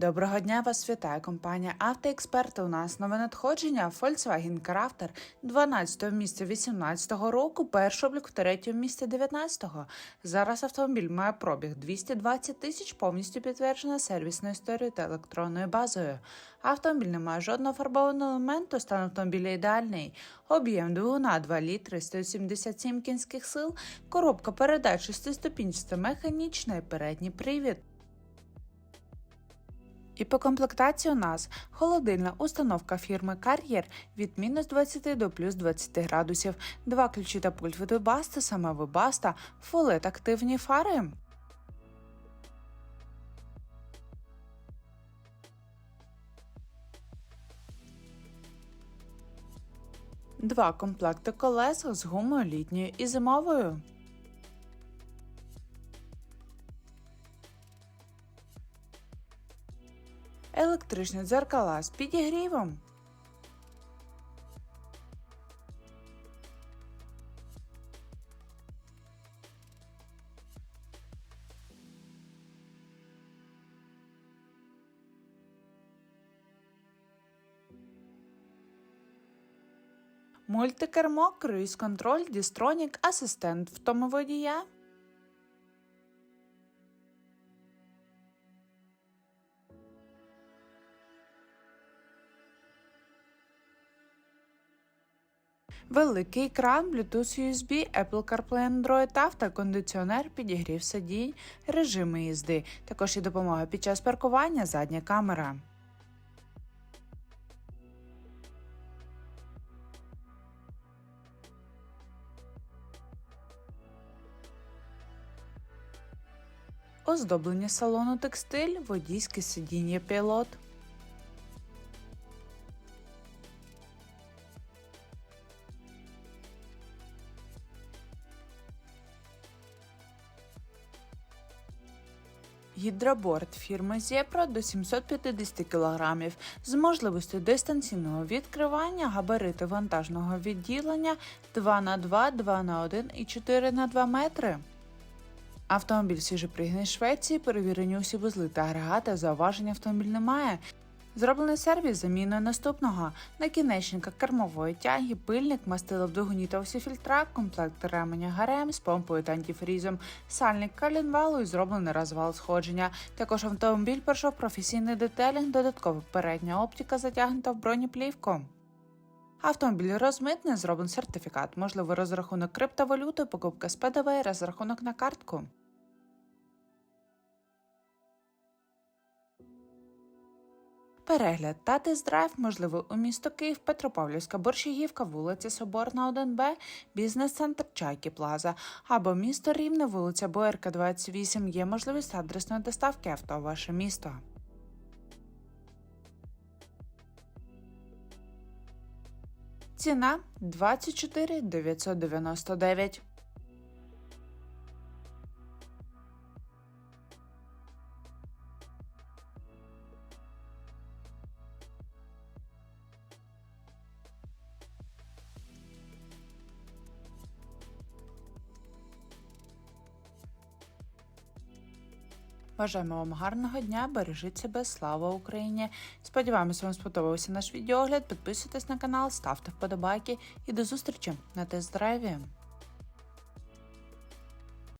Доброго дня вас вітає компанія Автоексперти. У нас нове надходження Volkswagen Crafter 12 місця 18-го року, перший облік в 3 місці 19 Зараз автомобіль має пробіг 220 тисяч, повністю підтверджена сервісною історією та електронною базою. Автомобіль не має жодного фарбованого елементу, стан автомобіля ідеальний. Об'єм двигуна 2 літри, 177 кінських сил, коробка передач 6 механічна і передній привід. І по комплектації у нас холодильна установка фірми Carrier від мінус 20 до плюс 20 градусів, два ключі та пульт від Webaста, саме Webaста, фолет активні фари. Два комплекти колес з гумою літньою і зимовою. Електричні дзеркала з підігрівом. Мультикермо, круїз-контроль, дістронік, асистент втомоводія. Великий екран, Bluetooth USB, Apple CarPlay Android Auto, кондиціонер, підігрів сидінь, режими їзди. Також і допомога під час паркування, задня камера. Оздоблення салону текстиль, водійське сидіння пілот. Гідроборд фірми Зєпро до 750 кг з можливістю дистанційного відкривання, габарити вантажного відділення 2х2, 2х1 і 4х2 метри. Автомобіль свіжопригний Швеції, перевірені усі вузли та агрегати, зауважень автомобіль немає. Зроблений сервіс заміною наступного накінечника кермової тяги, пильник, мастило в двигуні фільтра, комплект ременя ГРМ з помпою та антифрізом, сальник калінвалу і зроблений розвал сходження. Також автомобіль пройшов професійний детелінг, додаткова передня оптика затягнута в бронеплівку. Автомобіль розмитний, зроблений сертифікат, можливий розрахунок криптовалюти, покупка з ПДВ, розрахунок на картку. Перегляд та тест-драйв можливий у місто Київ, Петропавлівська, Борщагівка, вулиця Соборна, 1Б, бізнес-центр Чайки Плаза або місто Рівне, вулиця Боярка, 28. Є можливість адресної доставки авто в ваше місто. Ціна 24 999. Бажаємо вам гарного дня, бережіть себе, слава Україні! Сподіваємося, вам сподобався наш відеогляд. Підписуйтесь на канал, ставте вподобайки і до зустрічі на тест-драйві!